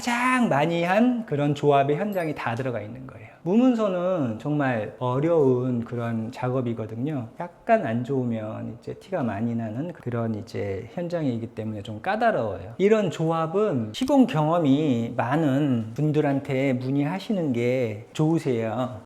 가장 많이 한 그런 조합의 현장이 다 들어가 있는 거예요. 무문서는 정말 어려운 그런 작업이거든요. 약간 안 좋으면 이제 티가 많이 나는 그런 이제 현장이기 때문에 좀 까다로워요. 이런 조합은 시공 경험이 많은 분들한테 문의하시는 게 좋으세요.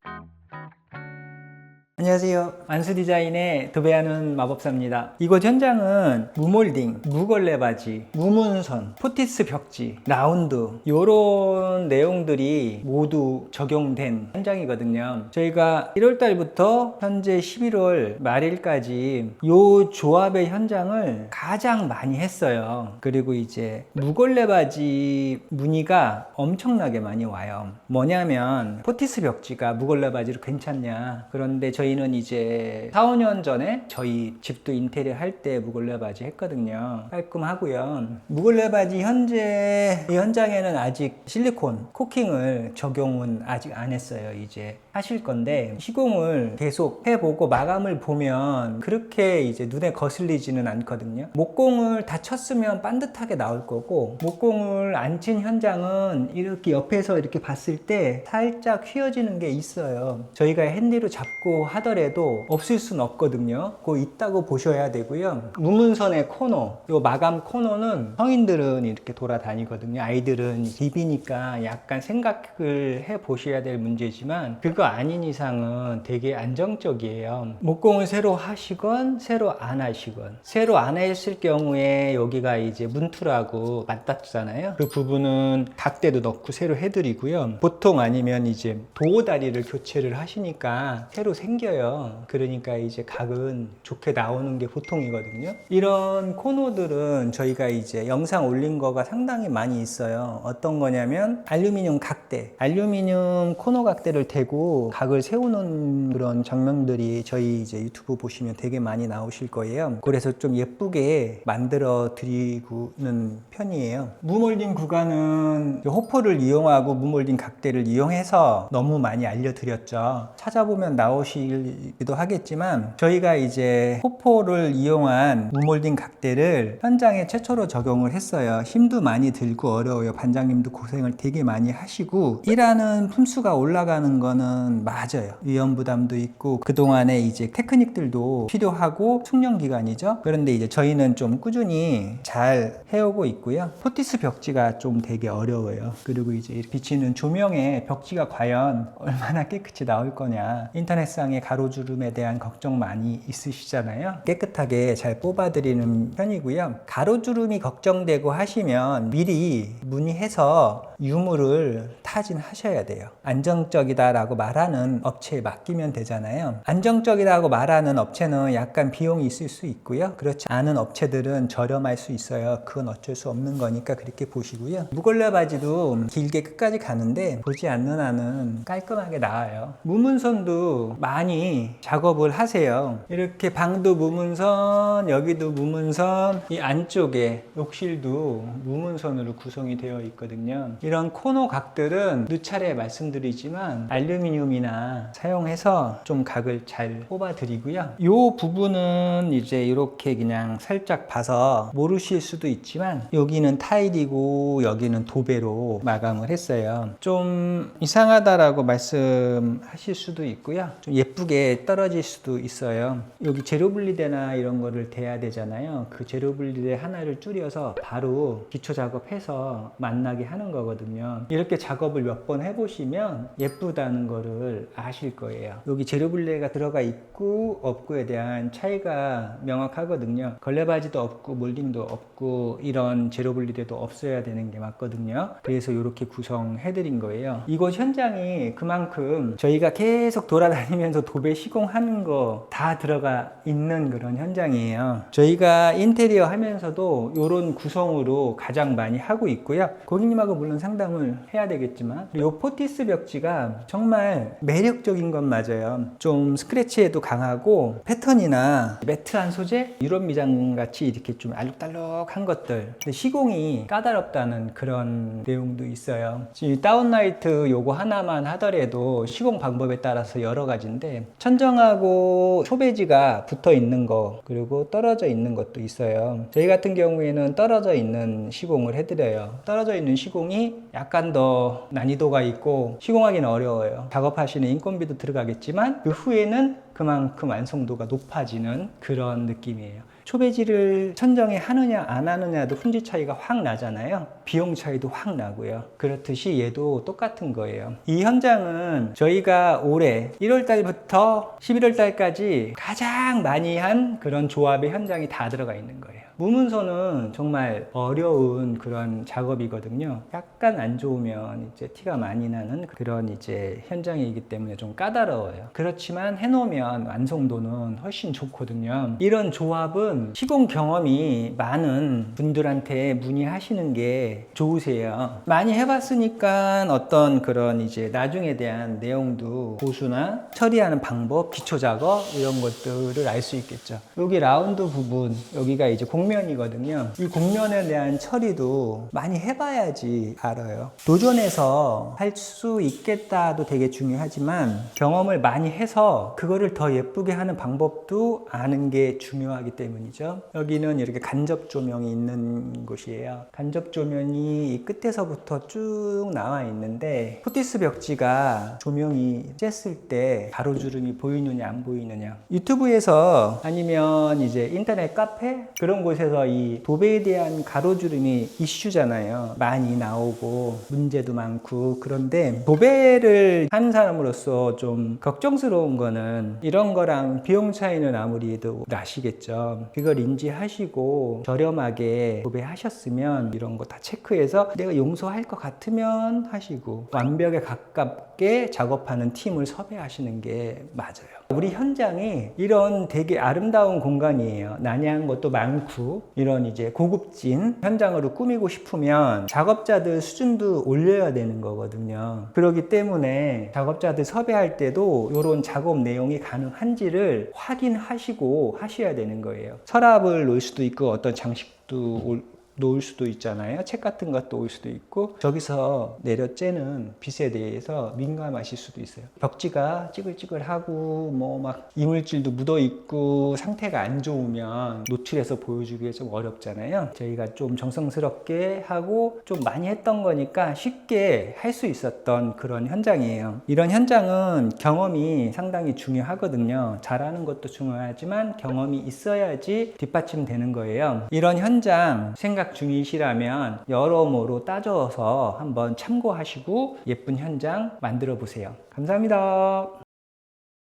안녕하세요. 만수 디자인의 도배하는 마법사입니다. 이곳 현장은 무몰딩, 무걸레 바지, 무문선, 포티스 벽지, 라운드 이런 내용들이 모두 적용된 현장이거든요. 저희가 1월 달부터 현재 11월 말일까지 이 조합의 현장을 가장 많이 했어요. 그리고 이제 무걸레 바지 문의가 엄청나게 많이 와요. 뭐냐면 포티스 벽지가 무걸레 바지로 괜찮냐? 그런데 저희 는 이제 4, 5년 전에 저희 집도 인테리어 할 때 무걸레 바지 했거든요. 깔끔하고요. 무걸레 바지 현재 이 현장에는 아직 실리콘 코킹을 적용은 아직 안 했어요. 이제 하실 건데 시공을 계속 해보고 마감을 보면 그렇게 이제 눈에 거슬리지는 않거든요. 목공을 다 쳤으면 반듯하게 나올 거고 목공을 안 친 현장은 이렇게 옆에서 이렇게 봤을 때 살짝 휘어지는 게 있어요. 저희가 핸디로 잡고 하더라도 없을 순 없거든요. 그거 있다고 보셔야 되고요. 무문선의 코너, 요 마감 코너는 성인들은 이렇게 돌아다니거든요. 아이들은 딥이니까 약간 생각을 해 보셔야 될 문제지만 그거 아닌 이상은 되게 안정적이에요. 목공을 새로 하시건 새로 안 하시건 새로 안 했을 경우에 여기가 이제 문틀하고 맞닿잖아요. 그 부분은 각대도 넣고 새로 해드리고요. 보통 아니면 이제 도어 다리를 교체를 하시니까 새로 생겨요. 그러니까 이제 각은 좋게 나오는 게 보통이거든요. 이런 코너들은 저희가 이제 영상 올린 거가 상당히 많이 있어요. 어떤 거냐면 알루미늄 각대, 알루미늄 코너 각대를 대고 각을 세우는 그런 장면들이 저희 이제 유튜브 보시면 되게 많이 나오실 거예요. 그래서 좀 예쁘게 만들어 드리고는 편이에요. 무몰딩 구간은 호포를 이용하고 무몰딩 각대를 이용해서 너무 많이 알려드렸죠. 찾아보면 나오시기도 하겠지만 저희가 이제 호포를 이용한 무몰딩 각대를 현장에 최초로 적용을 했어요. 힘도 많이 들고 어려워요. 반장님도 고생을 되게 많이 하시고 일하는 품수가 올라가는 거는 맞아요. 위험 부담도 있고 그동안에 이제 테크닉들도 필요하고 숙련 기간이죠. 그런데 이제 저희는 좀 꾸준히 잘 해오고 있고요. 포티스 벽지가 좀 되게 어려워요. 그리고 이제 비치는 조명에 벽지가 과연 얼마나 깨끗이 나올 거냐. 인터넷상의 가로주름에 대한 걱정 많이 있으시잖아요. 깨끗하게 잘 뽑아드리는 편이고요. 가로주름이 걱정되고 하시면 미리 문의해서 유물을 타진하셔야 돼요. 안정적이다라고 말하는 업체에 맡기면 되잖아요. 안정적이라고 말하는 업체는 약간 비용이 있을 수 있고요. 그렇지 않은 업체들은 저렴할 수 있어요. 그건 어쩔 수 없는 거니까 그렇게 보시고요. 무걸레 바지도 길게 끝까지 가는데 보지 않는 한은 깔끔하게 나와요. 무문선도 많이 작업을 하세요. 이렇게 방도 무문선, 여기도 무문선, 이 안쪽에 욕실도 무문선으로 구성이 되어 있거든요. 이런 코너 각들은 누차례 말씀드리지만 알루미늄이나 사용해서 좀 각을 잘 뽑아 드리고요. 이 부분은 이제 이렇게 그냥 살짝 봐서 모르실 수도 있지만 여기는 타일이고 여기는 도배로 마감을 했어요. 좀 이상하다라고 말씀하실 수도 있고요. 좀 예쁘게 떨어질 수도 있어요. 여기 제로 분리대나 이런 거를 대야 되잖아요. 그 제로 분리대 하나를 줄여서 바로 기초 작업해서 만나게 하는 거거든요. 이렇게 작업 을 몇 번 해보시면 예쁘다는 거를 아실 거예요. 여기 제로 분리대가 들어가 있고 없고에 대한 차이가 명확하거든요. 걸레바지도 없고 몰딩도 없고 이런 제로 분리대도 없어야 되는 게 맞거든요. 그래서 이렇게 구성해드린 거예요. 이곳 현장이 그만큼 저희가 계속 돌아다니면서 도배 시공하는 거 다 들어가 있는 그런 현장이에요. 저희가 인테리어 하면서도 이런 구성으로 가장 많이 하고 있고요. 고객님하고 물론 상담을 해야 되겠지만 이 포티스 벽지가 정말 매력적인 건 맞아요. 좀 스크래치에도 강하고 패턴이나 매트한 소재, 유럽 미장 같이 이렇게 좀 알록달록한 것들. 시공이 까다롭다는 그런 내용도 있어요. 이 다운라이트 요거 하나만 하더라도 시공 방법에 따라서 여러 가지인데 천정하고 소배지가 붙어 있는 거 그리고 떨어져 있는 것도 있어요. 저희 같은 경우에는 떨어져 있는 시공을 해드려요. 떨어져 있는 시공이 약간 더 난이도가 있고 시공하기는 어려워요. 작업하시는 인건비도 들어가겠지만 그 후에는 그만큼 완성도가 높아지는 그런 느낌이에요. 초배지를 천정에 하느냐 안 하느냐도 품질 차이가 확 나잖아요. 비용 차이도 확 나고요. 그렇듯이 얘도 똑같은 거예요. 이 현장은 저희가 올해 1월 달부터 11월 달까지 가장 많이 한 그런 조합의 현장이 다 들어가 있는 거예요. 무문서는 정말 어려운 그런 작업이거든요. 약간 안 좋으면 이제 티가 많이 나는 그런 이제 현장이기 때문에 좀 까다로워요. 그렇지만 해놓으면 완성도는 훨씬 좋거든요. 이런 조합은 시공 경험이 많은 분들한테 문의하시는 게 좋으세요. 많이 해봤으니까 어떤 그런 이제 나중에 대한 내용도 보수나 처리하는 방법, 기초 작업 이런 것들을 알 수 있겠죠. 여기 라운드 부분, 여기가 이제 곡면이거든요. 이 곡면에 대한 처리도 많이 해봐야지 알아요. 도전해서 할 수 있겠다도 되게 중요하지만 경험을 많이 해서 그거를 더 예쁘게 하는 방법도 아는 게 중요하기 때문이죠. 여기는 이렇게 간접 조명이 있는 곳이에요. 간접 조명이 이 끝에서부터 쭉 나와 있는데 포티스 벽지가 조명이 쬐을 때 가로주름이 보이느냐 안 보이느냐 유튜브에서 아니면 이제 인터넷 카페 그런 곳에서 이 도배에 대한 가로주름이 이슈잖아요. 많이 나오고 문제도 많고 그런데 도배를 하는 사람으로서 좀 걱정스러운 거는 이런 거랑 비용 차이는 아무리 도 나시겠죠. 그걸 인지하시고 저렴하게 도배하셨으면 이런 거 다 체크해서 내가 용서할 것 같으면 하시고 완벽에 가깝게 작업하는 팀을 섭외하시는 게 맞아요. 우리 현장이 이런 되게 아름다운 공간이에요. 난해한 것도 많고 이런 이제 고급진 현장으로 꾸미고 싶으면 작업자들 수준도 올려야 되는 거거든요. 그렇기 때문에 작업자들 섭외할 때도 이런 작업 내용이 가능한지를 확인하시고 하셔야 되는 거예요. 서랍을 놓을 수도 있고 어떤 장식도 올- 놓을 수도 있잖아요. 책 같은 것도 올 수도 있고 저기서 내려 째는 빛에 대해서 민감하실 수도 있어요. 벽지가 찌글찌글하고 뭐 막 이물질도 묻어 있고 상태가 안 좋으면 노출해서 보여주기가 좀 어렵잖아요. 저희가 좀 정성스럽게 하고 좀 많이 했던 거니까 쉽게 할 수 있었던 그런 현장이에요. 이런 현장은 경험이 상당히 중요하거든요. 잘하는 것도 중요하지만 경험이 있어야지 뒷받침되는 거예요. 이런 현장 생각 중이시라면 여러모로 따져서 한번 참고하시고 예쁜 현장 만들어 보세요. 감사합니다.